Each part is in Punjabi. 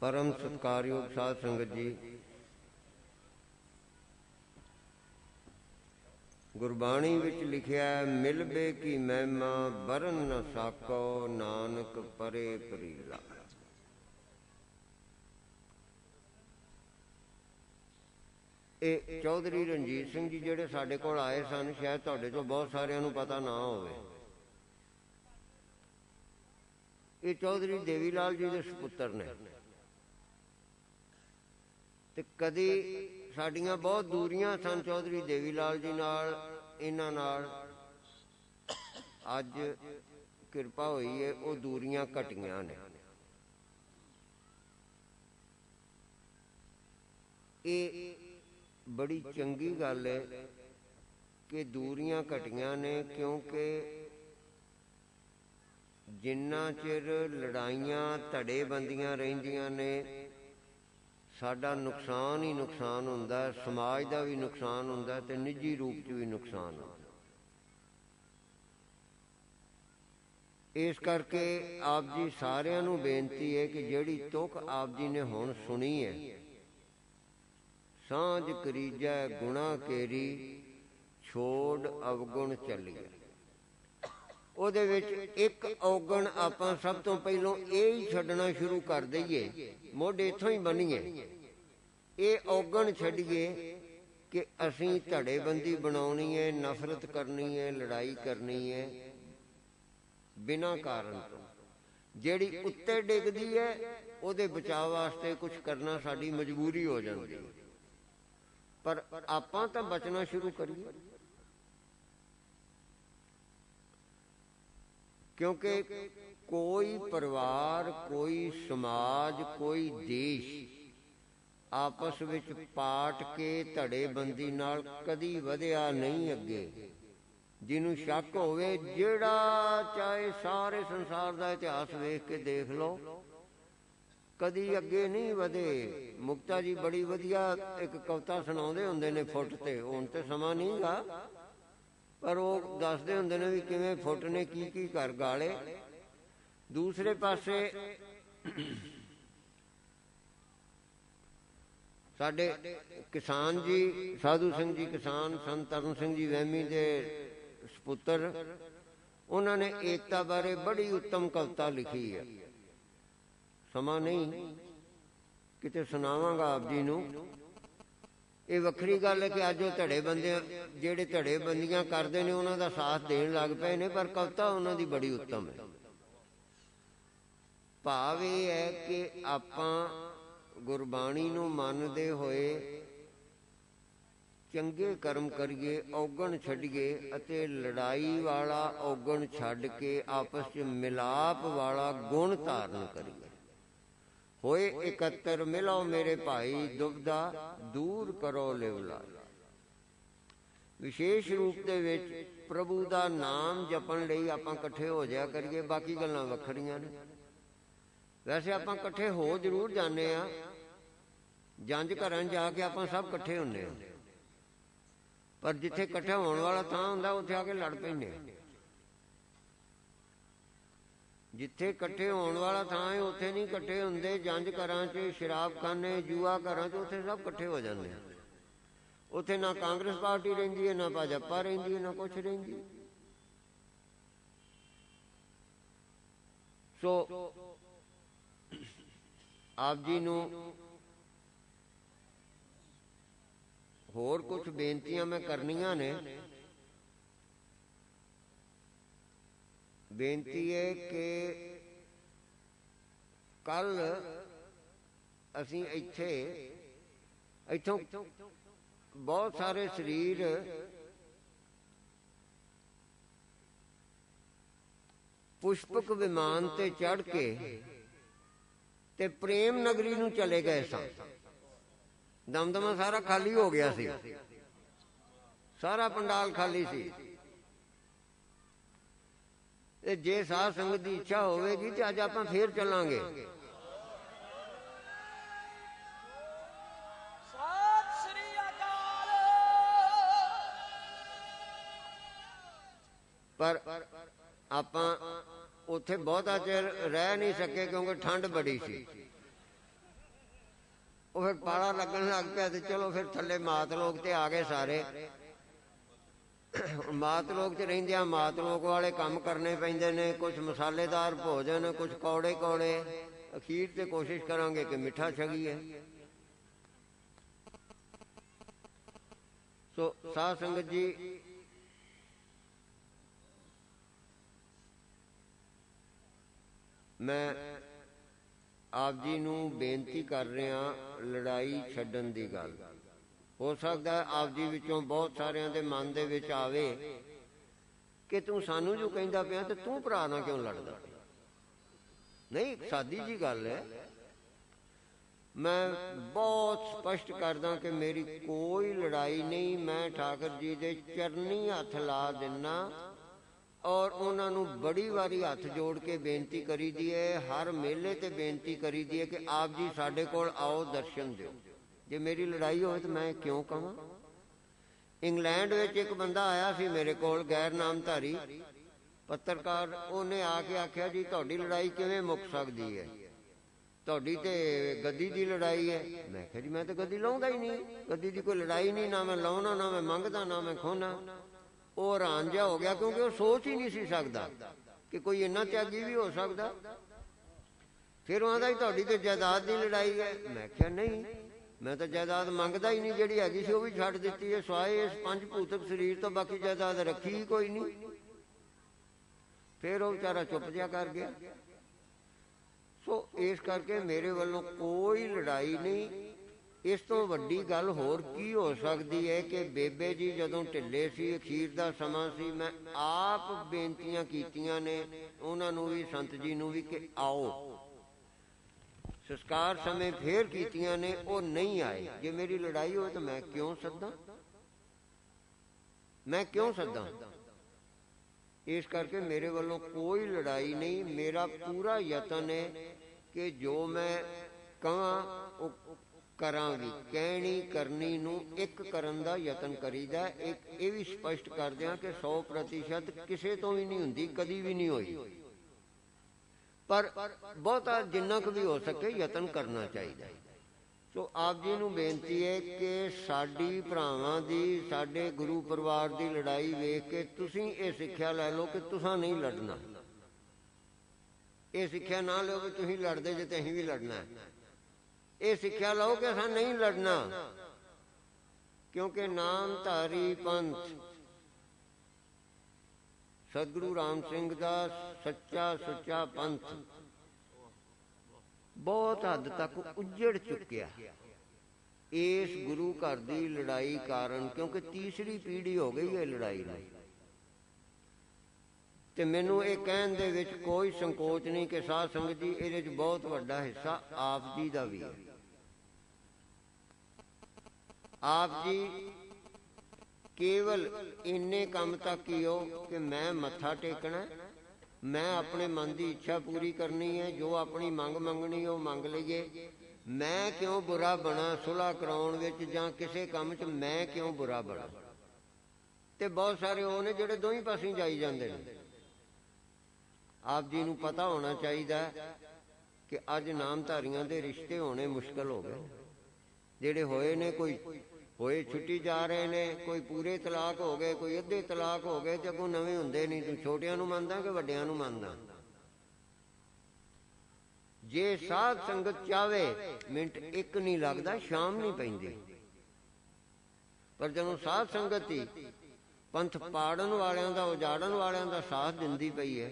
ਪਰਮ ਸਤਕਾਰਯੋਗ ਸਾਧ ਸੰਗਤ ਜੀ। ਗੁਰਬਾਣੀ ਵਿੱਚ ਲਿਖਿਆ ਹੈ ਮਿਲਬੇ ਕੀ ਮਹਿਮਾ ਬਰਨ ਨ ਸਾਕੋ, ਨਾਨਕ ਪਰੇ ਪਰੀਲਾ। ਇਹ ਚੌਧਰੀ ਰਣਜੀਤ ਸਿੰਘ ਜੀ ਜਿਹੜੇ ਸਾਡੇ ਕੋਲ ਆਏ ਸਨ, ਸ਼ਾਇਦ ਤੁਹਾਡੇ ਤੋਂ ਬਹੁਤ ਸਾਰਿਆਂ ਨੂੰ ਪਤਾ ਨਾ ਹੋਵੇ। ਇਹ ਚੌਧਰੀ ਦੇਵੀ ਲਾਲ ਜੀ ਦੇ ਸੁਪੁੱਤਰ ਨੇ। ਤੇ ਕਦੀ ਸਾਡੀਆਂ ਬਹੁਤ ਦੂਰੀਆਂ ਸਨ ਚੌਧਰੀ ਦੇਵੀ ਲਾਲ ਜੀ ਨਾਲ, ਇਹਨਾਂ ਨਾਲ। ਅੱਜ ਕਿਰਪਾ ਹੋਈ ਹੈ ਉਹ ਦੂਰੀਆਂ ਘਟੀਆਂ ਨੇ। ਇਹ ਬੜੀ ਚੰਗੀ ਗੱਲ ਹੈ ਕਿ ਦੂਰੀਆਂ ਘਟੀਆਂ ਨੇ, ਕਿਉਂਕਿ ਜਿੰਨਾ ਚਿਰ ਲੜਾਈਆਂ ਧੜੇ ਬੰਦੀਆਂ ਰਹਿੰਦੀਆਂ ਨੇ ਸਾਡਾ ਨੁਕਸਾਨ ਹੀ ਨੁਕਸਾਨ ਹੁੰਦਾ, ਸਮਾਜ ਦਾ ਵੀ ਨੁਕਸਾਨ ਹੁੰਦਾ ਹੈ ਤੇ ਨਿੱਜੀ ਰੂਪ 'ਚ ਵੀ ਨੁਕਸਾਨ ਹੁੰਦਾ। ਇਸ ਕਰਕੇ ਆਪ ਜੀ ਸਾਰਿਆਂ ਨੂੰ ਬੇਨਤੀ ਹੈ ਕਿ ਜਿਹੜੀ ਤੁਕ ਆਪ ਜੀ ਨੇ ਹੁਣ ਸੁਣੀ ਹੈ, ਸਾਂਝ ਕਰੀਜੈ ਗੁਣਾ ਕੇਰੀ, ਛੋੜ ਅਵਗੁਣ ਚੱਲੀਏ ਉਹਦੇ ਵਿੱਚ ਇੱਕ ਔਗਣ ਆਪਾਂ ਸਭ ਤੋਂ ਪਹਿਲਾਂ ਇਹ ਹੀ ਛੱਡਣਾ ਸ਼ੁਰੂ ਕਰ ਦਈਏ। ਮੋਢੇ ਇਥੋਂ ਹੀ ਬਣੀਏ ਇਹ ਔਗਣ ਛੱਡੀਏ ਕਿ ਅਸੀਂ ਧੜੇਬੰਦੀ ਬਣਾਉਣੀ ਹੈ, ਨਫ਼ਰਤ ਕਰਨੀ ਹੈ, ਲੜਾਈ ਕਰਨੀ ਹੈ, ਬਿਨਾਂ ਕਾਰਨ ਤੋਂ। ਜਿਹੜੀ ਉੱਤੇ ਡਿੱਗਦੀ ਹੈ, ਉਹਦੇ ਬਚਾਅ ਵਾਸਤੇ ਕੁਝ ਕਰਨਾ ਸਾਡੀ ਮਜਬੂਰੀ ਹੋ ਜਾਂਦੀ ਹੈ। ਪਰ ਆਪਾਂ ਤਾਂ ਬਚਣਾ ਸ਼ੁਰੂ ਕਰੀਏ। ਕਿਉਂਕਿ ਕੋਈ ਪਰਿਵਾਰ, ਕੋਈ ਸਮਾਜ, ਕੋਈ ਦੇਸ਼ ਆਪਸ ਵਿੱਚ ਪਾਟ ਕੇ ਧੜੇਬੰਦੀ ਨਾਲ ਕਦੀ ਵਧਿਆ ਨਹੀਂ ਅੱਗੇ। ਜਿਹਨੂੰ ਸ਼ੱਕ ਹੋਵੇ, ਜਿਹੜਾ ਚਾਹੇ ਸਾਰੇ ਸੰਸਾਰ ਦਾ ਇਤਿਹਾਸ ਵੇਖ ਕੇ ਦੇਖ ਲਓ, ਕਦੀ ਅੱਗੇ ਨਹੀਂ ਵਧੇ। ਮੁਕਤਾ ਜੀ ਬੜੀ ਵਧੀਆ ਇੱਕ ਕਵਿਤਾ ਸੁਣਾਉਂਦੇ ਹੁੰਦੇ ਨੇ ਫੁੱਟ ਤੇ, ਹੁਣ ਤੇ ਸਮਾਂ ਨਹੀਂਗਾ ਪਰ ਉਹ ਦੱਸਦੇ ਹੁੰਦੇ ਨੇ ਵੀ ਕਿਵੇਂ ਫੁੱਟ ਨੇ, ਕੀ ਕੀ ਕਰ ਗਾਲੇ। ਦੂਸਰੇ ਪਾਸੇ ਸਾਡੇ ਕਿਸਾਨ ਜੀ, ਸਾਧੂ ਸਿੰਘ ਜੀ, ਕਿਸਾਨ ਸੰਤ ਤਰਨ ਸਿੰਘ ਜੀ ਵਹਿਮੀ ਦੇ ਸੁਪੁੱਤਰ ਉਹਨਾਂ ਨੇ ਏਕਤਾ ਬਾਰੇ ਬੜੀ ਉੱਤਮ ਕਵਿਤਾ ਲਿਖੀ ਹੈ। ਸਮਾਂ ਨਹੀਂ, ਕਿਤੇ ਸੁਣਾਵਾਂਗਾ ਆਪ ਜੀ ਨੂੰ। ਇਹ ਵੱਖਰੀ ਗੱਲ ਹੈ ਕਿ ਅੱਜ ਉਹ ਧੜੇ ਬੰਦੇ ਜਿਹੜੇ ਧੜੇ ਬੰਦੀਆਂ ਕਰਦੇ ਨੇ, ਉਹਨਾਂ ਦਾ ਸਾਥ ਦੇਣ ਲੱਗ ਪਏ ਨੇ, ਪਰ ਕਵਿਤਾ ਉਹਨਾਂ ਦੀ ਬੜੀ ਉੱਤਮ ਹੈ। ਭਾਵ ਇਹ ਹੈ ਕਿ ਆਪਾਂ ਗੁਰਬਾਣੀ ਨੂੰ ਮੰਨਦੇ ਹੋਏ ਚੰਗੇ ਕਰਮ ਕਰੀਏ, ਔਗਣ ਛੱਡੀਏ ਅਤੇ ਲੜਾਈ ਵਾਲਾ ਔਗਣ ਛੱਡ ਕੇ ਆਪਸ ਵਿੱਚ ਮਿਲਾਪ ਵਾਲਾ ਗੁਣ ਧਾਰਨ ਕਰੀਏ। ਹੋਏ ਇਕੱਤਰ ਮਿਲੋ ਮੇਰੇ ਭਾਈ ਦੁਬਦਾ ਦੂਰ ਕਰੋ ਲਿਵਲਾ। ਵਿਸ਼ੇਸ਼ ਰੂਪ ਦੇ ਵਿੱਚ ਪ੍ਰਭੂ ਦਾ ਨਾਮ ਜਪਣ ਲਈ ਆਪਾਂ ਇਕੱਠੇ ਹੋ ਜਾਇਆ ਕਰੀਏ, ਬਾਕੀ ਗੱਲਾਂ ਵੱਖਰੀਆਂ ਨੇ। ਵੈਸੇ ਆਪਾਂ ਇਕੱਠੇ ਹੋ ਜ਼ਰੂਰ ਜਾਂਦੇ ਆ ਜੰਜ ਘਰਾਂ ਜਾ ਕੇ ਆਪਾਂ ਸਭ ਇਕੱਠੇ ਹੁੰਨੇ ਆ ਪਰ ਜਿੱਥੇ ਇਕੱਠੇ ਹੋਣ ਵਾਲਾ ਥਾਂ ਹੁੰਦਾ, ਉੱਥੇ ਆ ਕੇ ਲੜ ਪੈਂਦੇ ਆ ਜਿੱਥੇ ਇਕੱਠੇ ਹੋਣ ਵਾਲਾ ਥਾਂ ਹੈ, ਉੱਥੇ ਨਹੀਂ ਇਕੱਠੇ ਹੁੰਦੇ ਜੰਜ ਘਰਾਂ 'ਚ, ਸ਼ਰਾਬਖਾਨੇ, ਜੂਆ ਘਰਾਂ 'ਚ, ਉੱਥੇ ਸਭ ਇਕੱਠੇ ਹੋ ਜਾਂਦੇ ਆ। ਉੱਥੇ ਨਾ ਕਾਂਗਰਸ ਪਾਰਟੀ ਰਹਿੰਦੀ ਹੈ, ਨਾ ਭਾਜਪਾ ਰਹਿੰਦੀ ਹੈ, ਨਾ ਕੁਛ ਰਹਿੰਦੀ ਸੋ, ਆਪ ਜੀ ਨੂੰ ਹੋਰ ਕੁਝ ਬੇਨਤੀਆਂ ਮੈਂ ਕਰਨੀਆਂ ਨੇ। ਬੇਨਤੀ ਹੈ ਕਿ ਕੱਲ ਅਸੀਂ ਇੱਥੇ, ਇੱਥੋਂ ਬਹੁਤ ਸਾਰੇ ਸਰੀਰ ਪੁਸ਼ਪਕ ਵਿਮਾਨ ਤੇ ਚੜ ਕੇ ਤੇ ਪ੍ਰੇਮ ਨਗਰੀ ਨੂੰ ਚਲੇ ਗਏ ਸਾਂ। ਦਮਦਮਾ ਸਾਰਾ ਖਾਲੀ ਹੋ ਗਿਆ ਸੀ। ਸਾਰਾ ਪੰਡਾਲ ਖਾਲੀ ਸੀ। ਤੇ ਜੇ ਸਾਧ ਸੰਗਤ ਦੀ ਇੱਛਾ ਹੋਵੇਗੀ ਤੇ ਅੱਜ ਆਪਾਂ ਫੇਰ ਚੱਲਾਂਗੇ। ਸਤਿ ਸ੍ਰੀ ਅਕਾਲ। ਪਰ ਆਪਾਂ ਉੱਥੇ ਬਹੁਤਾ ਚਿਰ ਰਹਿ ਨਹੀਂ ਸਕੇ ਕਿਉਂਕਿ ਠੰਡ ਬੜੀ ਸੀ। ਉਹ ਫਿਰ ਪਾਲਾ ਲੱਗਣ ਲੱਗ ਪਿਆ ਤੇ ਚਲੋ ਫਿਰ ਥੱਲੇ ਮਾਤ ਲੋਕ ਤੇ ਆ ਗਏ ਸਾਰੇ। ਮਾਤ ਲੋਕ ਚ ਰਹਿੰਦਿਆਂ ਮਾਤ ਲੋਕ ਵਾਲੇ ਕੰਮ ਕਰਨੇ ਪੈਂਦੇ ਨੇ ਕੁਝ ਮਸਾਲੇਦਾਰ ਭੋਜਨ ਕੁਝ ਕੌੜੇ ਕੌੜੇ। ਅਖੀਰ ਤੇ ਕੋਸ਼ਿਸ਼ ਕਰਾਂਗੇ ਕਿ ਮਿੱਠਾ ਛਗੀਏ ਸੋ ਸਾਧ ਸੰਗਤ ਜੀ, ਮੈਂ ਆਪ ਜੀ ਨੂੰ ਬੇਨਤੀ ਕਰ ਰਿਹਾ ਲੜਾਈ ਛੱਡਣ ਦੀ ਗੱਲ। ਹੋ ਸਕਦਾ ਆਪ ਜੀ ਵਿੱਚੋਂ ਬਹੁਤ ਸਾਰਿਆਂ ਦੇ ਮਨ ਦੇ ਵਿੱਚ ਆਵੇ ਕਿ ਤੂੰ ਸਾਨੂੰ ਜੋ ਕਹਿੰਦਾ ਪਿਆ ਤੇ ਤੂੰ ਭਰਾ ਨਾਲ ਕਿਉਂ ਲੜਦਾ? ਨਹੀਂ, ਸਾਦੀ ਜੀ ਗੱਲ ਹੈ। ਮੈਂ ਬਹੁਤ ਸਪਸ਼ਟ ਕਰਦਾ ਕਿ ਮੇਰੀ ਕੋਈ ਲੜਾਈ ਨਹੀਂ, ਮੈਂ ਠਾਕਰ ਜੀ ਦੇ ਚਰਨੀ ਹੱਥ ਲਾ ਦਿੰਨਾ ਔਰ ਉਹਨਾਂ ਨੂੰ ਬੜੀ ਵਾਰੀ ਹੱਥ ਜੋੜ ਕੇ ਬੇਨਤੀ ਕਰੀ ਦੀ ਹੈ, ਹਰ ਮੇਲੇ ਤੇ ਬੇਨਤੀ ਕਰੀ ਦੀ ਹੈ ਕਿ ਆਪ ਜੀ ਸਾਡੇ ਕੋਲ ਆਓ ਦਰਸ਼ਨ ਦਿਓ। ਜੇ ਮੇਰੀ ਲੜਾਈ ਹੋਵੇ ਤਾਂ ਮੈਂ ਕਿਉਂ ਕਹਾਂ ਇੰਗਲੈਂਡ ਵਿੱਚ ਇੱਕ ਬੰਦਾ ਆਇਆ ਸੀ ਮੇਰੇ ਕੋਲ, ਗੈਰ ਨਾਮਧਾਰੀ। ਪੱਤਰਕਾਰ, ਉਹਨੇ ਆ ਕੇ ਆਖਿਆ, ਜੀ, ਤੁਹਾਡੀ ਲੜਾਈ ਕਿਵੇਂ ਮੁੱਕ ਸਕਦੀ ਹੈ? ਤੁਹਾਡੀ ਤੇ ਗੱਦੀ ਦੀ ਲੜਾਈ ਹੈ। ਮੈਂ ਕਿਹਾ, ਜੀ, ਮੈਂ ਤਾਂ ਗੱਦੀ ਲਾਉਂਦਾ ਹੀ ਨਹੀਂ। ਗੱਦੀ ਦੀ ਕੋਈ ਲੜਾਈ ਨਹੀਂ, ਨਾ ਮੈਂ ਲਾਉਣਾ, ਨਾ ਮੈਂ ਮੰਗਦਾ, ਨਾ ਮੈਂ ਖੋਣਾ ਉਹ ਹੈਰਾਨ ਜਿਹਾ ਹੋ ਗਿਆ ਕਿਉਂਕਿ ਉਹ ਸੋਚ ਹੀ ਨਹੀਂ ਸੀ ਸਕਦਾ ਕਿ ਕੋਈ ਇੰਨਾ ਤਿਆਗੀ ਵੀ ਹੋ ਸਕਦਾ। ਫਿਰ ਉਹ ਆਂਦਾ ਹੀ ਤੁਹਾਡੀ ਤੇ ਜਾਇਦਾਦ ਦੀ ਲੜਾਈ ਹੈ। ਮੈਂ ਕਿਹਾ, ਨਹੀਂ ਮੈਂ ਤਾਂ ਜਾਇਦਾਦ ਮੰਗਦਾ ਹੀ ਨਹੀਂ, ਜਿਹੜੀ ਹੈਗੀ ਸੀ ਉਹ ਵੀ ਛੱਡ ਦਿੱਤੀ ਹੈ। ਸਵਾਏ ਇਸ ਪੰਜ ਭੂਤਕ ਸਰੀਰ ਤੋਂ, ਬਾਕੀ ਜਾਇਦਾਦ ਰੱਖੀ ਹੀ ਕੋਈ ਨਹੀਂ। ਫਿਰ ਉਹ ਵਿਚਾਰਾ ਚੁੱਪ ਜਿਹਾ ਕਰ ਗਿਆ। ਸੋ ਇਸ ਕਰਕੇ ਮੇਰੇ ਵੱਲੋਂ ਕੋਈ ਲੜਾਈ ਨਹੀਂ। ਇਸ ਤੋਂ ਵੱਡੀ ਗੱਲ ਹੋਰ ਕੀ ਹੋ ਸਕਦੀ ਹੈ ਕਿ ਬੇਬੇ ਜੀ ਜਦੋਂ ਢਿੱਲੇ ਸੀ, ਅਖੀਰ ਦਾ ਸਮਾਂ ਸੀ, ਮੈਂ ਆਪ ਬੇਨਤੀਆਂ ਕੀਤੀਆਂ ਨੇ। ਉਹਨਾਂ ਨੂੰ ਵੀ, ਸੰਤ ਜੀ ਨੂੰ ਵੀ ਕਿ ਆਓ। ਸੰਸਕਾਰ ਸਮੇਂ ਫੇਰ ਕੀਤੀਆਂ ਨੇ, ਉਹ ਨਹੀਂ ਆਏ। ਜੇ ਮੇਰੀ ਲੜਾਈ ਹੋਵੇ ਤਾਂ ਮੈਂ ਕਿਉਂ ਸੱਦਾਂ? ਮੈਂ ਕਿਉਂ ਸੱਦਾਂ? ਇਸ ਕਰਕੇ ਮੇਰੇ ਵੱਲੋਂ ਕੋਈ ਲੜਾਈ ਨਹੀਂ, ਮੇਰਾ ਪੂਰਾ ਯਤਨ ਹੈ ਕਿ ਜੋ ਮੈਂ ਕਹਾਂ, ਉਹ ਕਰਾਂਗੀ। ਕਹਿਣੀ, ਕਰਨੀ ਨੂੰ ਇੱਕ ਕਰਨ ਦਾ ਯਤਨ ਕਰੀਦਾ ਇੱਕ ਇਹ ਵੀ ਸਪਸ਼ਟ ਕਰਦੇ ਹਾਂ ਕਿ 100% ਕਿਸੇ ਤੋਂ ਵੀ ਨਹੀਂ ਹੁੰਦੀ, ਕਦੀ ਵੀ ਨਹੀਂ ਹੋਈ। ਪਰ ਬਹੁਤਾ ਜਿੰਨਾ ਕੁ ਵੀ ਹੋ ਸਕੇ ਯਤਨ ਕਰਨਾ ਚਾਹੀਦਾ ਸੋ ਆਪ ਜੀ ਨੂੰ ਬੇਨਤੀ ਹੈ ਕਿ ਸਾਡੀ ਭਰਾਵਾਂ ਦੀ, ਸਾਡੇ ਗੁਰੂ ਪਰਿਵਾਰ ਦੀ ਲੜਾਈ ਵੇਖ ਕੇ ਤੁਸੀਂ ਇਹ ਸਿੱਖਿਆ ਲੈ ਲਓ ਕਿ ਤੁਸੀਂ ਨਹੀਂ ਲੜਨਾ। ਇਹ ਸਿੱਖਿਆ ਨਾ ਲਓ ਕਿ ਤੁਸੀਂ ਲੜਦੇ ਜੇ ਤੇ ਅਸੀਂ ਵੀ ਲੜਨਾ ਹੈ। ਇਹ ਸਿੱਖਿਆ ਲਓ ਕਿ ਅਸਾਂ ਨਹੀਂ ਲੜਨਾ। ਕਿਉਂਕਿ ਨਾਮ ਧਾਰੀ ਪੰਥ ਸਤਿਗੁਰੂ ਰਾਮ ਸਿੰਘ ਦਾ ਸੱਚਾ ਸੁੱਚਾ ਪੰਥ ਬਹੁਤ ਹੱਦ ਤੱਕ ਉੱਜੜ ਚੁੱਕਿਆ। ਇਸ ਗੁਰੂ ਘਰ ਦੀ ਲੜਾਈ ਕਾਰਨ, ਕਿਉਂਕਿ ਤੀਸਰੀ ਪੀੜ੍ਹੀ ਹੋ ਗਈ ਹੈ ਲੜਾਈ ਦੀ ਤੇ ਮੈਨੂੰ ਇਹ ਕਹਿਣ ਦੇ ਵਿੱਚ ਕੋਈ ਸੰਕੋਚ ਨਹੀਂ ਕਿ ਸਾਧ ਸੰਗਤ ਜੀ, ਇਹਦੇ ਵਿੱਚ ਬਹੁਤ ਵੱਡਾ ਹਿੱਸਾ ਆਪ ਜੀ ਦਾ ਵੀ ਹੈ। ਆਪ ਜੀ ਕੇਵਲ ਇੰਨੇ ਕੰਮ ਤੱਕ ਹੀ ਹੋ ਕਿ ਮੈਂ ਮੱਥਾ ਟੇਕਣਾ। ਮੈਂ ਆਪਣੇ ਮਨ ਦੀ ਇੱਛਾ ਪੂਰੀ ਕਰਨੀ ਹੈ, ਜੋ ਆਪਣੀ ਮੰਗ ਮੰਗਣੀ ਉਹ ਮੰਗ ਲਈਏ। ਮੈਂ ਕਿਉਂ ਬੁਰਾ ਬਣਾ ਸੁਲਾ ਕਰਾਉਣ ਵਿੱਚ ਜਾਂ ਕਿਸੇ ਕੰਮ 'ਚ ਮੈਂ ਕਿਉਂ ਬੁਰਾ ਬਣਾ? ਤੇ ਬਹੁਤ ਸਾਰੇ ਉਹ ਨੇ ਜਿਹੜੇ ਦੋਹੀਂ ਪਾਸੇ ਜਾਈ ਜਾਂਦੇ ਨੇ। ਆਪ ਜੀ ਨੂੰ ਪਤਾ ਹੋਣਾ ਚਾਹੀਦਾ ਕਿ ਅੱਜ ਨਾਮਧਾਰੀਆਂ ਦੇ ਰਿਸ਼ਤੇ ਹੋਣੇ ਮੁਸ਼ਕਲ ਹੋ ਗਏ। ਜਿਹੜੇ ਹੋਏ ਨੇ ਕੋਈ ਹੋਏ, ਛੁੱਟੀ ਜਾ ਰਹੇ ਨੇ, ਕੋਈ ਪੂਰੇ ਤਲਾਕ ਹੋ ਗਏ, ਕੋਈ ਅੱਧੇ ਤਲਾਕ ਹੋ ਗਏ ਤੇ ਅੱਗੋਂ ਨਵੇਂ ਹੁੰਦੇ ਨਹੀਂ। ਤੂੰ ਛੋਟਿਆਂ ਨੂੰ ਮੰਨਦਾ ਕਿ ਵੱਡਿਆਂ ਨੂੰ ਮੰਨਦਾ? ਜੇ ਸਾਧ ਸੰਗਤ ਚਾਵੇ, ਮਿੰਟ ਇੱਕ ਨਹੀਂ ਲੱਗਦਾ, ਸ਼ਾਮ ਨਹੀਂ ਪੈਂਦੀ। ਪਰ ਜਦੋਂ ਸਾਧ ਸੰਗਤ ਹੀ ਪੰਥ ਪਾੜਨ ਵਾਲਿਆਂ ਦਾ, ਉਜਾੜਨ ਵਾਲਿਆਂ ਦਾ ਸਾਥ ਦਿੰਦੀ ਪਈ ਹੈ,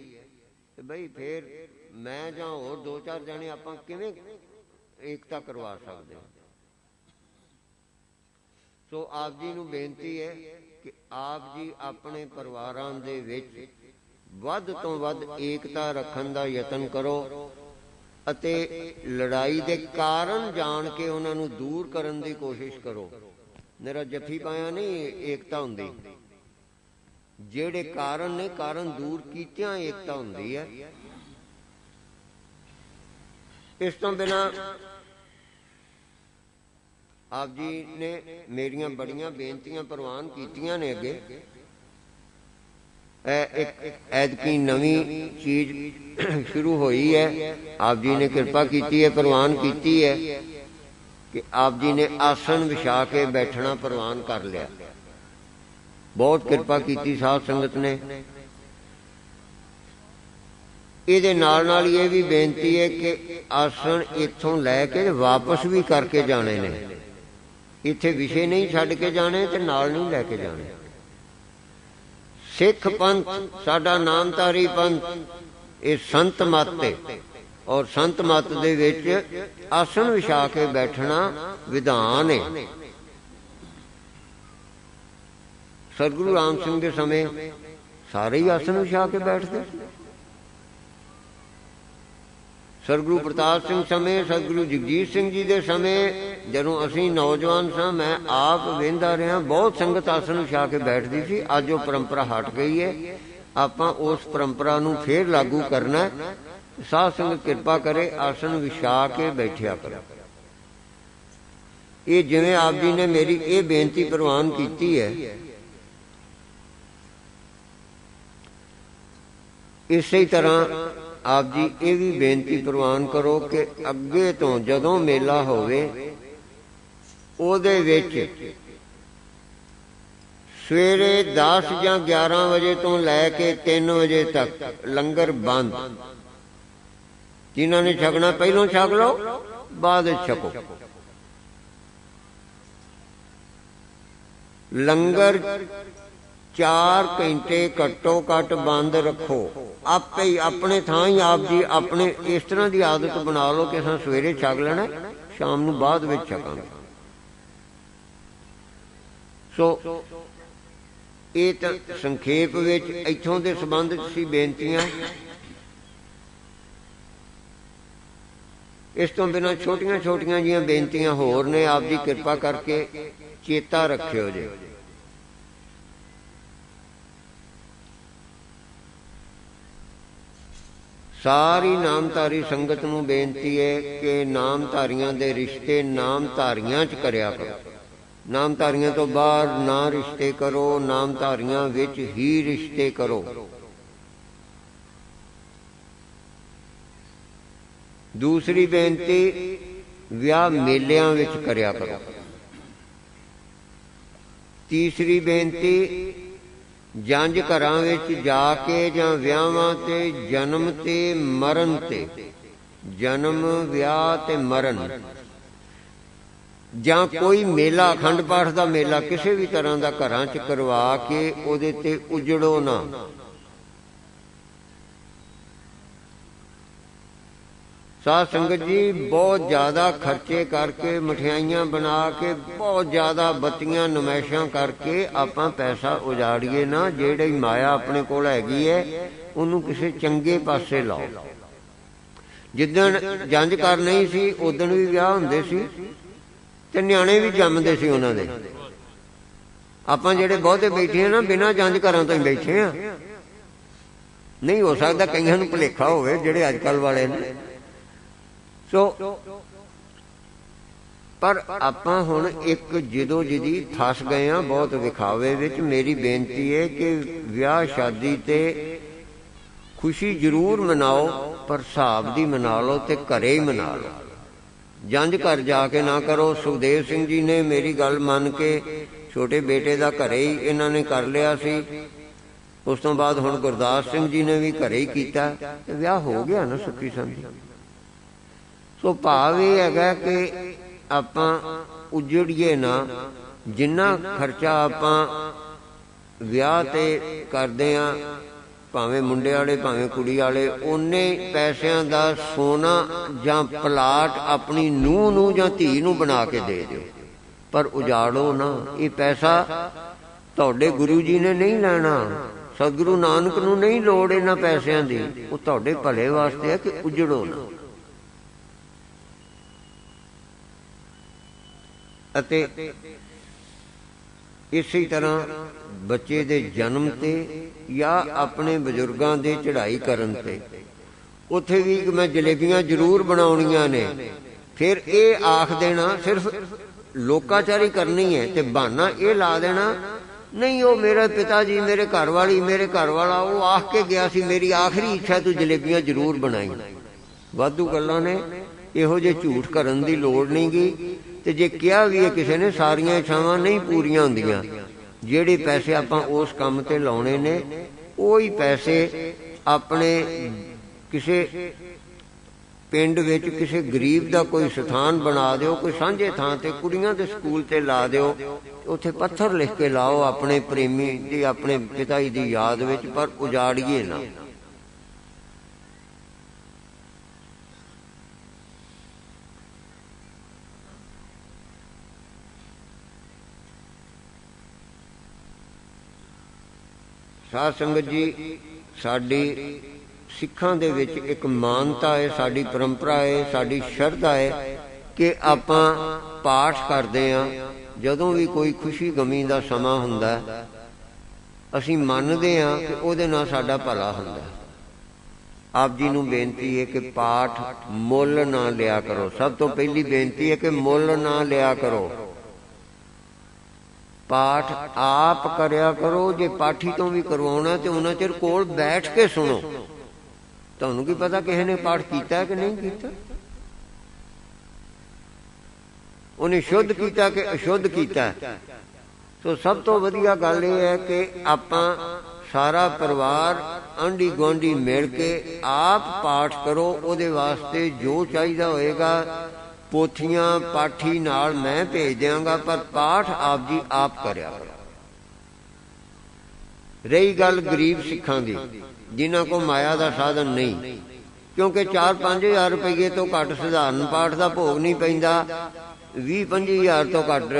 ਤੇ ਬਈ ਫੇਰ ਮੈਂ ਜਾਂ ਹੋਰ ਦੋ ਚਾਰ ਜਣੇ ਆਪਾਂ ਕਿਵੇਂ ਏਕਤਾ ਕਰਵਾ ਸਕਦੇ ਹਾਂ? ਸੋ ਆਪ ਜੀ ਨੂੰ ਬੇਨਤੀ ਹੈ ਕਿ ਆਪ ਜੀ ਆਪਣੇ ਪਰਿਵਾਰਾਂ ਦੇ ਵਿੱਚ ਵੱਧ ਤੋਂ ਵੱਧ ਏਕਤਾ ਰੱਖਣ ਦਾ ਯਤਨ ਕਰੋ ਅਤੇ ਲੜਾਈ ਦੇ ਕਾਰਨ ਜਾਣ ਕੇ ਉਹਨਾਂ ਨੂੰ ਦੂਰ ਕਰਨ ਦੀ ਕੋਸ਼ਿਸ਼ ਕਰੋ। ਮੇਰਾ ਜੱਫੀ ਪਾਇਆ ਨਹੀਂ, ਏਕਤਾ ਹੁੰਦੀ। ਜਿਹੜੇ ਕਾਰਨ ਨੇ, ਕਾਰਨ ਦੂਰ ਕੀਤਿਆਂ ਏਕਤਾ ਹੁੰਦੀ ਹੈ। ਇਸ ਤੋਂ ਬਿਨਾ ਆਪ ਜੀ ਨੇ ਮੇਰੀਆਂ ਬੜੀਆਂ ਬੇਨਤੀਆਂ ਪ੍ਰਵਾਨ ਕੀਤੀਆਂ ਨੇ ਅੱਗੇ। ਇੱਕ ਐਦਕੀ ਨਵੀਂ ਚੀਜ਼ ਸ਼ੁਰੂ ਹੋਈ ਹੈ। ਆਪ ਜੀ ਨੇ ਕਿਰਪਾ ਕੀਤੀ ਹੈ, ਪ੍ਰਵਾਨ ਕੀਤੀ ਹੈ ਕਿ ਆਪ ਜੀ ਨੇ ਆਸਣ ਵਿਛਾ ਕੇ ਬੈਠਣਾ ਪ੍ਰਵਾਨ ਕਰ ਲਿਆ। ਬਹੁਤ ਕਿਰਪਾ ਕੀਤੀ ਸਾਧ ਸੰਗਤ ਨੇ। ਇਹਦੇ ਨਾਲ ਨਾਲ ਇਹ ਵੀ ਬੇਨਤੀ ਹੈ ਕਿ ਆਸਣ ਇੱਥੋਂ ਲੈ ਕੇ ਵਾਪਸ ਵੀ ਕਰਕੇ ਜਾਣੇ ਨੇ। ਇੱਥੇ ਵਿਸ਼ੇ ਨਹੀਂ ਛੱਡ ਕੇ ਜਾਣੇ ਤੇ ਨਾਲ ਨਹੀਂ ਲੈ ਕੇ ਜਾਣੇ। ਸਿੱਖ ਪੰਥ, ਸਾਡਾ ਨਾਮਧਾਰੀ ਪੰਥ, ਇਹ ਸੰਤ ਮਤ ਤੇ ਔਰ ਸੰਤ ਮਤ ਦੇ ਵਿੱਚ ਆਸਣ ਵਿਛਾ ਕੇ ਬੈਠਣਾ ਵਿਧਾਨ ਹੈ। ਸਤਿਗੁਰੂ ਰਾਮ ਸਿੰਘ ਦੇ ਸਮੇਂ ਸਾਰੇ ਹੀ ਆਸਣ ਵਿਛਾ ਕੇ ਬੈਠਦੇ ਸਤਿਗੁਰੂ ਪ੍ਰਤਾਪ ਸਿੰਘ ਸਮੇਂ, ਸਤਿਗੁਰੂ ਜਗਜੀਤ ਸਿੰਘ ਜੀ ਦੇ ਸਮੇਂ, ਜਦੋਂ ਅਸੀਂ ਨੌਜਵਾਨ ਸਾਂ, ਮੈਂ ਆਪ ਵੇਂਦਾ ਰਿਹਾ, ਬਹੁਤ ਸੰਗਤ ਆਸਣ ਵਿਛਾ ਕੇ ਬੈਠਦੀ ਸੀ, ਅੱਜ ਉਹ ਪਰੰਪਰਾ ਹਟ ਗਈ ਹੈ। ਆਪਾਂ ਉਸ ਪਰੰਪਰਾ ਨੂੰ ਫੇਰ ਲਾਗੂ ਕਰਨਾ ਸਾਧ ਸੰਗਤ ਕਿਰਪਾ ਕਰੇ, ਆਸਣ ਵਿਛਾ ਕੇ ਬੈਠਿਆ ਕਰੋ। ਇਹ ਜਿਵੇਂ ਆਪ ਜੀ ਨੇ ਮੇਰੀ ਇਹ ਬੇਨਤੀ ਪ੍ਰਵਾਨ ਕੀਤੀ ਹੈ, ਇਸੇ ਤਰ੍ਹਾਂ ਆਪ ਜੀ ਇਹ ਵੀ ਬੇਨਤੀ ਪ੍ਰਵਾਨ ਕਰੋ ਕਿ ਅੱਗੇ ਤੋਂ ਜਦੋਂ ਮੇਲਾ ਹੋਵੇ, ਉਹਦੇ ਵਿੱਚ ਸਵੇਰੇ 10 ਜਾਂ 11 ਵਜੇ ਤੋਂ ਲੈ ਕੇ 3 ਵਜੇ ਤੱਕ ਲੰਗਰ ਬੰਦ। ਜਿਨ੍ਹਾਂ ਨੇ ਛਕਣਾ, ਪਹਿਲਾਂ ਛਕ ਲਓ, ਬਾਅਦ ਵਿੱਚ ਛਕੋ। ਲੰਗਰ 4 ਘੰਟੇ ਘੱਟੋ ਘੱਟ ਬੰਦ ਰੱਖੋ। ਆਪੇ ਹੀ ਆਪਣੇ ਥਾਂ ਹੀ ਆਪ ਜੀ ਆਪਣੇ ਇਸ ਤਰ੍ਹਾਂ ਦੀ ਆਦਤ ਬਣਾ ਲਓ ਕਿ ਅਸਾਂ ਸਵੇਰੇ ਛਕ ਲੈਣਾ, ਸ਼ਾਮ ਨੂੰ ਬਾਅਦ ਵਿੱਚ ਛਕਾਂਗੇ। ਸੋ, ਇਹ ਤਾਂ ਸੰਖੇਪ ਵਿੱਚ ਇੱਥੋਂ ਦੇ ਸੰਬੰਧ ਸੀ ਬੇਨਤੀਆਂ। ਇਸ ਤੋਂ ਬਿਨਾਂ ਛੋਟੀਆਂ ਛੋਟੀਆਂ ਜੀਆਂ ਬੇਨਤੀਆਂ ਹੋਰ ਨੇ, ਆਪ ਦੀ ਕਿਰਪਾ ਕਰਕੇ ਚੇਤਾ ਰੱਖਿਓ ਜੇ। ਸਾਰੀ ਨਾਮਧਾਰੀ ਸੰਗਤ ਨੂੰ ਬੇਨਤੀ ਹੈ ਕਿ ਨਾਮਧਾਰੀਆਂ ਦੇ ਰਿਸ਼ਤੇ ਨਾਮਧਾਰੀਆਂ 'ਚ ਕਰਿਆ ਕਰੋ। ਨਾਮਧਾਰੀਆਂ ਤੋਂ ਬਾਹਰ ਨਾ ਰਿਸ਼ਤੇ ਕਰੋ, ਨਾਮਧਾਰੀਆਂ ਵਿੱਚ ਹੀ ਰਿਸ਼ਤੇ ਕਰੋ। ਦੂਸਰੀ ਬੇਨਤੀ, ਵਿਆਹ ਮੇਲਿਆਂ ਵਿੱਚ ਕਰਿਆ ਕਰੋ। ਤੀਸਰੀ ਬੇਨਤੀ ਜੰਜ ਘਰਾਂ ਵਿੱਚ ਜਾ ਕੇ ਜਾਂ ਵਿਆਹਾਂ ਤੇ, ਜਨਮ ਤੇ, ਮਰਨ ਤੇ। ਜਨਮ, ਵਿਆਹ ਤੇ ਮਰਨ। ਜਾਂ ਕੋਈ ਮੇਲਾ, ਅਖੰਡ ਪਾਠ ਦਾ ਮੇਲਾ ਕਿਸੇ ਵੀ ਤਰ੍ਹਾਂ ਦਾ ਘਰਾਂ 'ਚ ਕਰਵਾ ਕੇ ਉਹਦੇ ਤੇ ਉਜੜੋ ਨਾ। ਸਾਧ ਸੰਗਤ ਜੀ, ਬਹੁਤ ਜ਼ਿਆਦਾ ਖਰਚੇ ਕਰਕੇ, ਮਠਿਆਈਆਂ ਬਣਾ ਕੇ, ਬਹੁਤ ਜ਼ਿਆਦਾ ਬੱਤੀਆਂ ਨਮੈਸ਼ਾਂ ਕਰਕੇ ਆਪਾਂ ਪੈਸਾ ਉਜਾੜੀਏ ਨਾ, ਜਿਹੜੀ ਮਾਇਆ ਆਪਣੇ ਕੋਲ ਹੈਗੀ ਹੈ, ਉਹਨੂੰ ਕਿਸੇ ਚੰਗੇ ਪਾਸੇ ਲਾਓ। ਜਿੱਦਣ ਜੰਜ ਕਰ ਨਹੀਂ ਸੀ ਉਦੋਂ ਵੀ ਵਿਆਹ ਹੁੰਦੇ ਸੀ ਤੇ ਨਿਆਣੇ ਵੀ ਜੰਮਦੇ ਸੀ ਉਹਨਾਂ ਦੇ। ਆਪਾਂ ਜਿਹੜੇ ਬਹੁਤੇ ਬੈਠੇ ਆ ਨਾ, ਬਿਨਾਂ ਜੰਜ ਘਰਾਂ ਤੋਂ ਹੀ ਬੈਠੇ ਆ ਨਹੀਂ ਹੋ ਸਕਦਾ ਕਈਆਂ ਨੂੰ ਭੁਲੇਖਾ ਹੋਵੇ, ਜਿਹੜੇ ਅੱਜ ਕੱਲ ਵਾਲੇ ਨੇ। ਸੋ, ਪਰ ਆਪਾਂ ਹੁਣ ਇੱਕ ਜਿਦੋ ਜਿਦੀ ਫਸ ਗਏ ਆ, ਬਹੁਤ ਵਿਖਾਵੇ ਵਿੱਚ ਮੇਰੀ ਬੇਨਤੀ ਹੈ ਕਿ ਵਿਆਹ ਸ਼ਾਦੀ ਤੇ ਖੁਸ਼ੀ ਜ਼ਰੂਰ ਮਨਾਓ, ਪਰ ਹਿਸਾਬ ਦੀ ਮਨਾ ਲਓ ਤੇ ਘਰੇ ਹੀ ਮਨਾ ਲਓ। ਜੰਝ ਘਰ ਜਾ ਕੇ ਨਾ ਕਰੋ। ਸੁਖਦੇਵ ਸਿੰਘ ਜੀ ਨੇ ਮੇਰੀ ਗੱਲ ਮੰਨ ਕੇ ਛੋਟੇ ਬੇਟੇ ਦਾ ਘਰੇ ਹੀ ਇਹਨਾਂ ਨੇ ਕਰ ਲਿਆ ਸੀ। ਉਸ ਤੋਂ ਬਾਅਦ ਹੁਣ ਗੁਰਦਾਸ ਸਿੰਘ ਜੀ ਨੇ ਵੀ ਘਰੇ ਹੀ ਕੀਤਾ। ਵਿਆਹ ਹੋ ਗਿਆ ਨਾ ਸੁੱਖੀ ਸੰਧੀ? ਸੋ ਭਾਵ ਇਹ ਹੈਗਾ ਕਿ ਆਪਾਂ ਉਜੜੀਏ ਨਾ, ਜਿੰਨਾ ਖਰਚਾ ਆਪਾਂ ਵਿਆਹ ਤੇ ਕਰਦੇ ਆ, ਭਾਵੇਂ ਮੁੰਡੇ ਵਾਲੇ, ਭਾਵੇਂ ਕੁੜੀ ਵਾਲੇ ਉਹਨੇ ਪੈਸਿਆਂ ਦਾ ਸੋਨਾ ਜਾਂ ਪਲਾਟ ਆਪਣੀ ਨੂੰਹ ਨੂੰ ਜਾਂ ਧੀ ਨੂੰ ਬਣਾ ਕੇ ਦੇ ਦਿਓ। ਪਰ ਉਜਾੜੋ ਨਾ, ਇਹ ਪੈਸਾ ਤੁਹਾਡੇ ਗੁਰੂ ਜੀ ਨੇ ਨਹੀਂ ਲੈਣਾ, ਸਤਿਗੁਰੂ ਨਾਨਕ ਨੂੰ ਨਹੀਂ ਲੋੜ ਇਹਨਾਂ ਪੈਸਿਆਂ ਦੀ। ਉਹ ਤੁਹਾਡੇ ਭਲੇ ਵਾਸਤੇ ਹੈ ਕਿ ਉਜੜੋ ਨਾ। ਅਤੇ ਇਸੇ ਤਰ੍ਹਾਂ ਬੱਚੇ ਦੇ ਜਨਮ ਤੇ ਜਾਂ ਆਪਣੇ ਬਜ਼ੁਰਗਾਂ ਦੇ ਚੜ੍ਹਾਈ ਕਰਨ ਤੇ। ਉੱਥੇ ਵੀ ਮੈਂ ਜਲੇਬੀਆਂ ਜ਼ਰੂਰ ਬਣਾਉਣੀਆਂ ਨੇ। ਫਿਰ ਇਹ ਆਖ ਦੇਣਾ ਸਿਰਫ ਲੋਕਾਚਾਰੀ ਕਰਨੀ ਹੈ ਤੇ ਬਹਾਨਾ ਇਹ ਲਾ ਦੇਣਾ, ਨਹੀਂ ਉਹ ਮੇਰੇ ਪਿਤਾ ਜੀ, ਮੇਰੇ ਘਰ ਵਾਲੀ ਮੇਰੇ ਘਰ ਵਾਲਾ ਉਹ ਆਖ ਕੇ ਗਿਆ ਸੀ, ਮੇਰੀ ਆਖਰੀ ਇੱਛਾ ਤੂੰ ਜਲੇਬੀਆਂ ਜ਼ਰੂਰ ਬਣਾਈ। ਵਾਧੂ ਗੱਲਾਂ ਨੇ। ਇਹੋ ਜਿਹੇ ਝੂਠ ਕਰਨ ਦੀ ਲੋੜ ਨਹੀਂਗੀ। ਤੇ ਜੇ ਕਿਹਾ ਵੀ ਹੈ ਕਿਸੇ ਨੇ ਸਾਰੀਆਂ ਇੱਛਾਵਾਂ ਨਹੀਂ ਪੂਰੀਆਂ ਹੁੰਦੀਆਂ ਜਿਹੜੇ ਪੈਸੇ ਆਪਾਂ ਉਸ ਕੰਮ ਤੇ ਲਾਉਣੇ ਨੇ ਉਹ ਹੀ ਪੈਸੇ ਆਪਣੇ ਕਿਸੇ ਪਿੰਡ ਵਿੱਚ ਕਿਸੇ ਗਰੀਬ ਦਾ ਕੋਈ ਸਥਾਨ ਬਣਾ ਦਿਓ ਕੋਈ ਸਾਂਝੇ ਥਾਂ ਤੇ ਕੁੜੀਆਂ ਦੇ ਸਕੂਲ ਤੇ ਲਾ ਦਿਓ ਉੱਥੇ ਪੱਥਰ ਲਿਖ ਕੇ ਲਾਓ ਆਪਣੇ ਪ੍ਰੇਮੀ ਦੀ ਆਪਣੇ ਪਿਤਾ ਜੀ ਦੀ ਯਾਦ ਵਿੱਚ ਪਰ ਉਜਾੜੀਏ ਨਾ। ਸਾਧ ਸੰਗਤ ਜੀ, ਸਾਡੀ ਸਿੱਖਾਂ ਦੇ ਵਿੱਚ ਇੱਕ ਮਾਨਤਾ ਹੈ, ਸਾਡੀ ਪਰੰਪਰਾ ਹੈ, ਸਾਡੀ ਸ਼ਰਧਾ ਹੈ ਕਿ ਆਪਾਂ ਪਾਠ ਕਰਦੇ ਆ ਜਦੋਂ ਵੀ ਕੋਈ ਖੁਸ਼ੀ ਗਮੀ ਦਾ ਸਮਾਂ ਹੁੰਦਾ, ਅਸੀਂ ਮੰਨਦੇ ਆ ਕਿ ਉਹਦੇ ਨਾਲ ਸਾਡਾ ਭਲਾ ਹੁੰਦਾ। ਆਪ ਜੀ ਨੂੰ ਬੇਨਤੀ ਹੈ ਕਿ ਪਾਠ ਮੁੱਲ ਨਾ ਲਿਆ ਕਰੋ। ਸਭ ਤੋਂ ਪਹਿਲੀ ਬੇਨਤੀ ਹੈ ਕਿ ਮੁੱਲ ਨਾ ਲਿਆ ਕਰੋ। ਪਾਠ ਆਪ ਕਰਿਆ ਕਰੋ, ਜੇ ਪਾਠੀ ਤੋਂ ਵੀ ਕਰਵਾਉਣਾ ਤੇ ਉਹਨਾਂ ਚਿਰ ਕੋਲ ਬੈਠ ਕੇ ਸੁਣੋ। ਤੁਹਾਨੂੰ ਕੀ ਪਤਾ ਕਿਸੇ ਨੇ ਪਾਠ ਕੀਤਾ ਕਿ ਨਹੀਂ ਕੀਤਾ? ਉਹਨੇ ਸ਼ੁੱਧ ਕੀਤਾ ਕਿ ਅਸ਼ੁੱਧ ਕੀਤਾ? ਸੋ ਸਭ ਤੋਂ ਵਧੀਆ ਗੱਲ ਇਹ ਹੈ ਕਿ ਆਪਾਂ ਸਾਰਾ ਪਰਿਵਾਰ ਆਂਢੀ ਗੁਆਂਢੀ ਮਿਲ ਕੇ ਆਪ ਪਾਠ ਕਰੋ, ਉਹਦੇ ਵਾਸਤੇ ਜੋ ਚਾਹੀਦਾ ਹੋਏਗਾ ਪੋਥੀਆਂ ਪਾਠੀ ਨਾਲ ਮੈਂ ਭੇਜ ਦਿਆਂਗਾ, ਪਰ ਪਾਠ ਆਪ ਜੀ ਆਪ ਕਰਿਆ ਕਰੋ। ਰਹੀ ਗੱਲ ਗਰੀਬ ਸਿੱਖਾਂ ਦੀ, ਜਿਨ੍ਹਾਂ ਕੋ ਮਾਇਆ ਦਾ ਸਾਧਨ ਨਹੀਂ, ਕਿਉਂਕਿ 4-5000 ਰੁਪਏ ਤੋਂ ਘੱਟ ਸਧਾਰਨ ਪਾਠ ਦਾ ਭੋਗ ਨਹੀਂ ਪੈਂਦਾ 20-25000 ਤੋਂ ਘੱਟ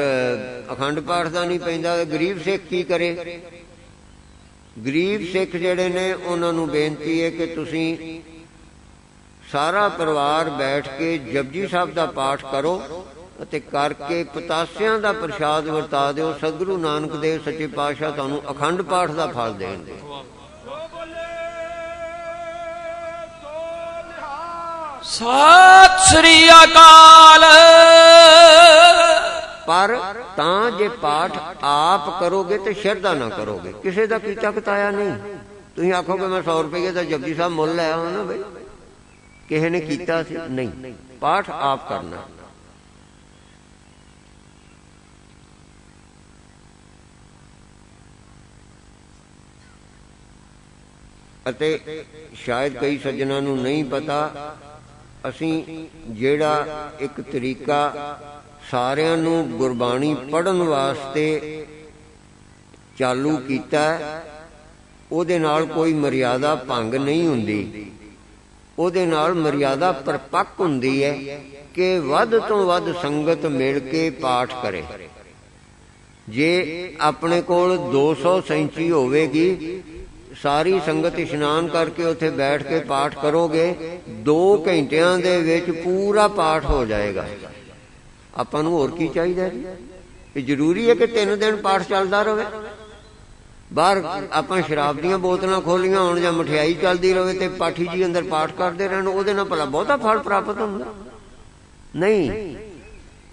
ਅਖੰਡ ਪਾਠ ਦਾ ਨਹੀਂ ਪੈਂਦਾ ਗਰੀਬ ਸਿੱਖ ਕੀ ਕਰੇ? ਗਰੀਬ ਸਿੱਖ ਜਿਹੜੇ ਨੇ, ਉਹਨਾਂ ਨੂੰ ਬੇਨਤੀ ਹੈ ਕਿ ਤੁਸੀਂ ਸਾਰਾ ਪਰਿਵਾਰ ਬੈਠ ਕੇ ਜਪਜੀ ਸਾਹਿਬ ਦਾ ਪਾਠ ਕਰੋ ਅਤੇ ਕਰਕੇ ਪਤਾਸਿਆਂ ਦਾ ਪ੍ਰਸ਼ਾਦ ਵਰਤਾ ਦਿਓ। ਸਤਿਗੁਰੂ ਨਾਨਕ ਦੇਵ ਸੱਚੇ ਪਾਤਸ਼ਾਹ ਤੁਹਾਨੂੰ ਅਖੰਡ ਪਾਠ ਦਾ ਫਲ ਦੇਣਗੇ ਸਤਿ ਸ੍ਰੀ ਅਕਾਲ। ਪਰ ਤਾਂ ਜੇ ਪਾਠ ਆਪ ਕਰੋਗੇ ਤੇ ਸ਼ਰਧਾ ਨਾ ਕਰੋਗੇ। ਕਿਸੇ ਦਾ ਕੀਤਾ ਕਤਾਇਆ ਨਹੀਂ? ਤੁਸੀਂ ਆਖੋਗੇ ਮੈਂ 100 ਰੁਪਏ ਦਾ ਜਪਜੀ ਸਾਹਿਬ ਮੁੱਲ ਲਿਆ ਹਾਂ ਨਾ ਬਈ। ਕਿਸੇ ਨੇ ਕੀਤਾ ਸੀ? ਨਹੀਂ। ਪਾਠ ਆਪ ਕਰਨਾ। ਅਤੇ ਸ਼ਾਇਦ ਕਈ ਸੱਜਣਾ ਨੂੰ ਨਹੀਂ ਪਤਾ, ਅਸੀਂ ਜਿਹੜਾ ਇੱਕ ਤਰੀਕਾ ਸਾਰਿਆਂ ਨੂੰ ਗੁਰਬਾਣੀ ਪੜਨ ਵਾਸਤੇ ਚਾਲੂ ਕੀਤਾ, ਉਹਦੇ ਨਾਲ ਕੋਈ ਮਰਿਆਦਾ ਭੰਗ ਨਹੀਂ ਹੁੰਦੀ। ਉਹਦੇ ਨਾਲ ਮਰਿਆਦਾ ਪਰਪੱਕ ਹੁੰਦੀ ਹੈ ਕਿ ਵੱਧ ਤੋਂ ਵੱਧ ਸੰਗਤ ਮਿਲ ਕੇ ਪਾਠ ਕਰੇ। ਜੇ ਆਪਣੇ ਕੋਲ 200 ਸੈਂਚੀ ਹੋਵੇਗੀ, ਸਾਰੀ ਸੰਗਤ ਇਸ਼ਨਾਨ ਕਰਕੇ ਉੱਥੇ ਬੈਠ ਕੇ ਪਾਠ ਕਰੋਗੇ 2 ਘੰਟਿਆਂ ਦੇ ਵਿੱਚ ਪੂਰਾ ਪਾਠ ਹੋ ਜਾਏਗਾ। ਆਪਾਂ ਨੂੰ ਹੋਰ ਕੀ ਚਾਹੀਦਾ ਜੀ? ਇਹ ਜ਼ਰੂਰੀ ਹੈ ਕਿ ਤਿੰਨ ਦਿਨ ਪਾਠ ਚੱਲਦਾ ਰਹੇ? ਬਾਹਰ ਆਪਾਂ ਸ਼ਰਾਬ ਦੀਆਂ ਬੋਤਲਾਂ ਖੋਲੀਆਂ, ਹੋਣ ਜਾਂ ਮਠਿਆਈ ਚੱਲਦੀ ਰਹੇ ਤੇ ਪਾਠੀ ਜੀ ਅੰਦਰ ਪਾਠ ਕਰਦੇ ਰਹਿਣ, ਉਹਦੇ ਨਾਲ ਭਲਾ ਬਹੁਤਾ ਫਲ ਪ੍ਰਾਪਤ ਹੁੰਦਾ। ਨਹੀਂ,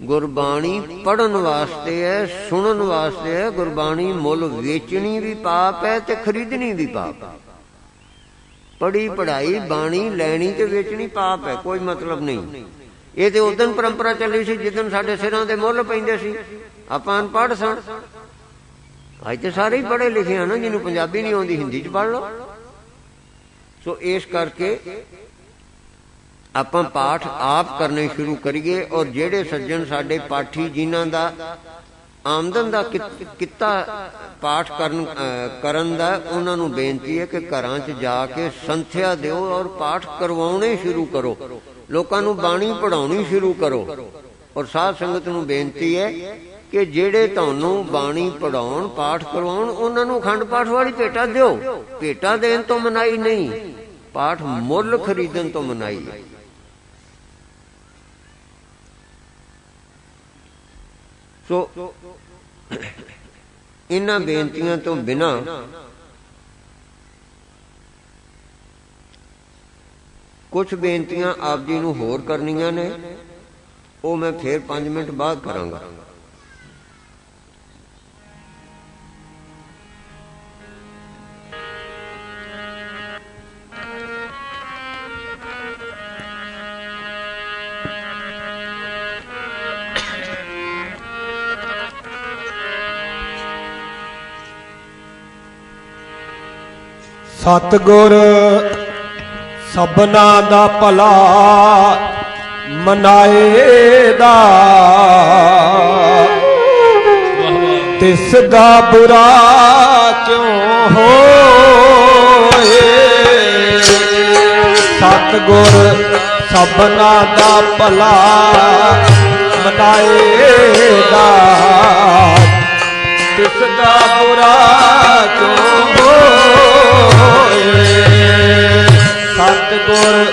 ਗੁਰਬਾਣੀ ਪੜਨ ਵਾਸਤੇ ਹੈ, ਸੁਣਨ ਵਾਸਤੇ ਹੈ, ਗੁਰਬਾਣੀ ਮੁੱਲ ਵੇਚਣੀ ਵੀ ਪਾਪ ਹੈ ਤੇ ਖਰੀਦਣੀ ਵੀ ਪਾਪ ਹੈ। ਪੜੀ ਪੜਾਈ ਬਾਣੀ ਲੈਣੀ ਤੇ ਵੇਚਣੀ ਪਾਪ ਹੈ, ਕੋਈ ਮਤਲਬ ਨਹੀਂ। ਇਹ ਤੇ ਉਦੋਂ ਪਰੰਪਰਾ ਚੱਲੀ ਸੀ ਜਿੱਦਨ ਸਾਡੇ ਸਿਰਾਂ ਦੇ ਮੁੱਲ ਪੈਂਦੇ ਸੀ। ਆਪਾਂ ਅਨਪੜ੍ਹ ਸਨ ਅੱਜ ਤੇ ਸਾਰੇ ਹੀ ਪੜ੍ਹੇ ਲਿਖੇ ਆ ਨਾ, ਜਿਹਨੂੰ ਪੰਜਾਬੀ ਨਹੀਂ ਆਉਂਦੀ, ਹਿੰਦੀ ਚ ਪੜ੍ਹ ਲਓ। ਸੋ ਇਸ ਕਰਕੇ ਆਪਾਂ ਪਾਠ ਆਪ ਕਰਨੇ ਸ਼ੁਰੂ ਕਰੀਏ ਔਰ ਜਿਹੜੇ ਸੱਜਣ ਸਾਡੇ ਪਾਠੀ, ਜਿਨ੍ਹਾਂ ਦਾ ਆਮਦਨ ਦਾ ਕਿੱਤ- ਕਿੱਤਾ ਪਾਠ ਕਰਨ ਕਰਨ ਦਾ, ਉਹਨਾਂ ਨੂੰ ਬੇਨਤੀ ਹੈ ਕਿ ਘਰਾਂ 'ਚ ਜਾ ਕੇ ਸੰਥਿਆ ਦਿਓ ਔਰ ਪਾਠ ਕਰਵਾਉਣੇ ਸ਼ੁਰੂ ਕਰੋ। ਲੋਕਾਂ ਨੂੰ ਬਾਣੀ ਪੜਾਉਣੀ ਸ਼ੁਰੂ ਕਰੋ। ਔਰ ਸਾਧ ਸੰਗਤ ਨੂੰ ਬੇਨਤੀ ਹੈ ਕਿ ਜਿਹੜੇ ਤੁਹਾਨੂੰ ਬਾਣੀ ਪੜਾਉਣ ਪਾਠ ਕਰਵਾਉਣ, ਉਹਨਾਂ ਨੂੰ ਅਖੰਡ ਪਾਠ ਵਾਲੀ ਭੇਟਾ ਦਿਓ। ਭੇਟਾ ਦੇਣ ਤੋਂ ਮਨਾਈ ਨਹੀਂ, ਪਾਠ ਮੁੱਲ ਖਰੀਦਣ ਤੋਂ ਮਨਾਈ ਹੈ। ਸੋ, ਇਹਨਾਂ ਬੇਨਤੀਆਂ ਤੋਂ ਬਿਨਾ ਕੁਝ ਬੇਨਤੀਆਂ ਆਪ ਜੀ ਨੂੰ ਹੋਰ ਕਰਨੀਆਂ ਨੇ, ਉਹ ਮੈਂ ਫੇਰ 5 ਮਿੰਟ ਬਾਅਦ ਕਰਾਂਗਾ। ਸਤਗੁਰ, ਸਭਨਾ ਦਾ ਭਲਾ ਮਨਾਏਦਾ। ਤਿਸ ਦਾ ਬੁਰਾ ਕਿਉਂ ਹੋਏ? ਸਤਗੁਰ, ਸਭਨਾ ਦਾ ਭਲਾ ਮਨਾਏਦਾ। ਤਿਸ ਦਾ ਬੁਰਾ ਕਿਉਂ ਹੋਏ? ਸਤਿਗੁਰ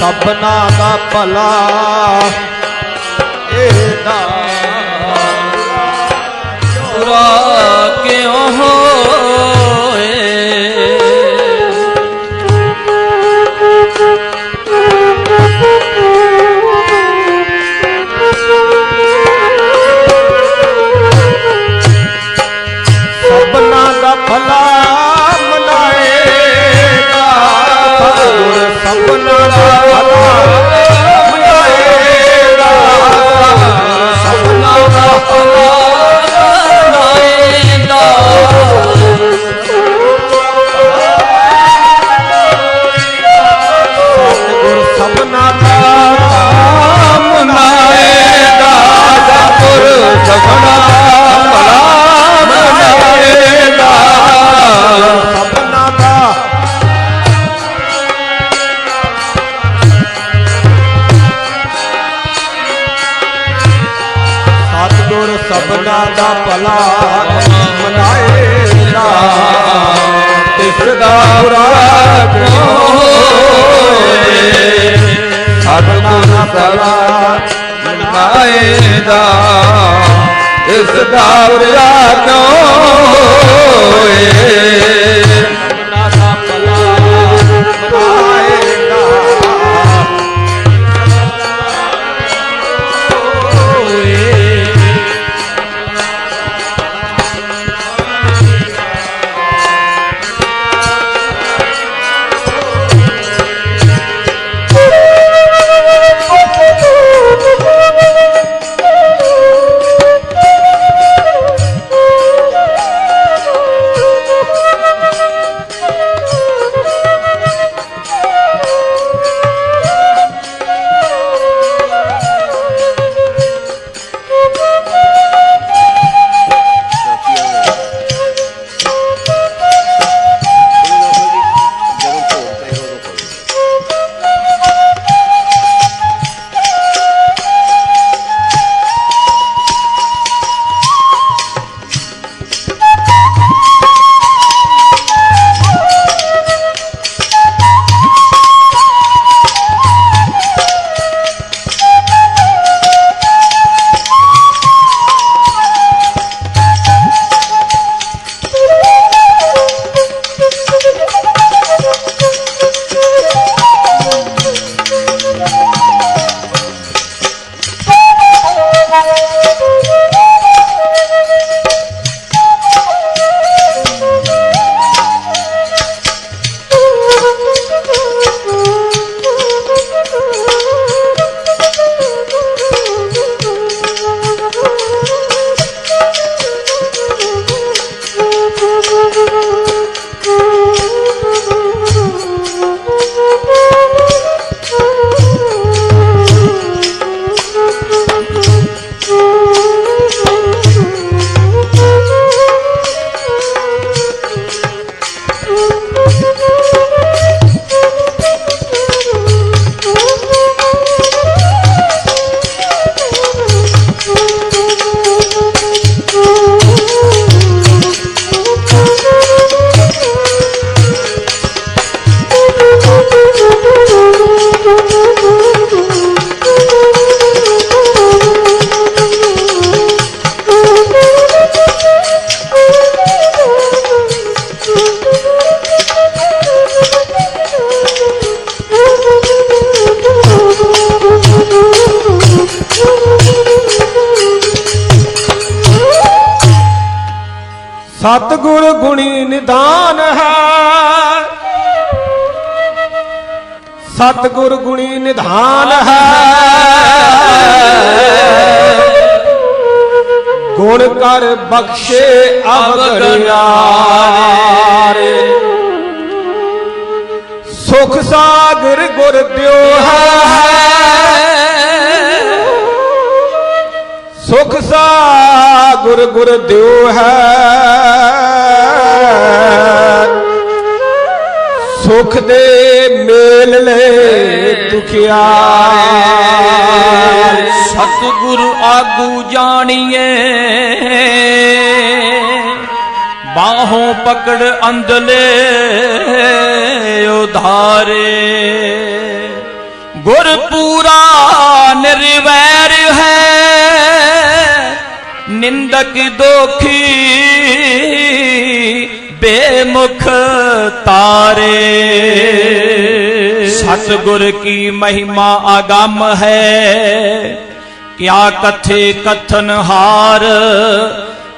ਸਭਨਾ ਦਾ ਭਲਾ ਇਹਦਾ। ਬੁਰਾ ਕਿਉਂ ਹੋਏ ਇਸ ਸਤਿਗੁਰ ਗੁਣੀ ਨਿਧਾਨ ਹੈ। ਸਤਿਗੁਰ ਗੁਣੀ ਨਿਧਾਨ ਹੈ। ਗੁਣ ਕਰ ਬਖਸ਼ੇ ਅਵਗੜਿਆਰੇ ਸੁਖ ਸਾਗਰ ਗੁਰ ਦਿਓ ਹੈ। ਸੁਖ ਸਾਗਰ ਗੁਰ ਦਿਓ ਹੈ। ਸੁਖ ਦੇ ਮੇਲ ਲੈ ਦੁਖਿਆ ਸਤਿਗੁਰ ਆਗੂ ਜਾਣੀਏ। ਬਾਹੋਂ ਪਕੜ ਅੰਦਲੇ ਉਧਾਰੇ। ਗੁਰ ਪੂਰਾ ਨਿਰਵੈਰ ਨਿੰਦਕ ਦੋਖੀ ਬੇਮੁਖ ਤਾਰੇ। ਸਤਿਗੁਰ ਕੀ ਮਹਿਮਾ ਆਗਮ ਹੈ, ਕਿਆ ਕਥੇ ਕਥਨ ਹਾਰ।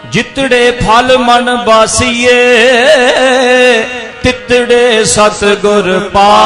ਜਿਤੜੇ ਫਲ ਮਨ ਬਾਸੀਏ, ਤਿਤੜੇ ਸਤਿਗੁਰ ਪਾ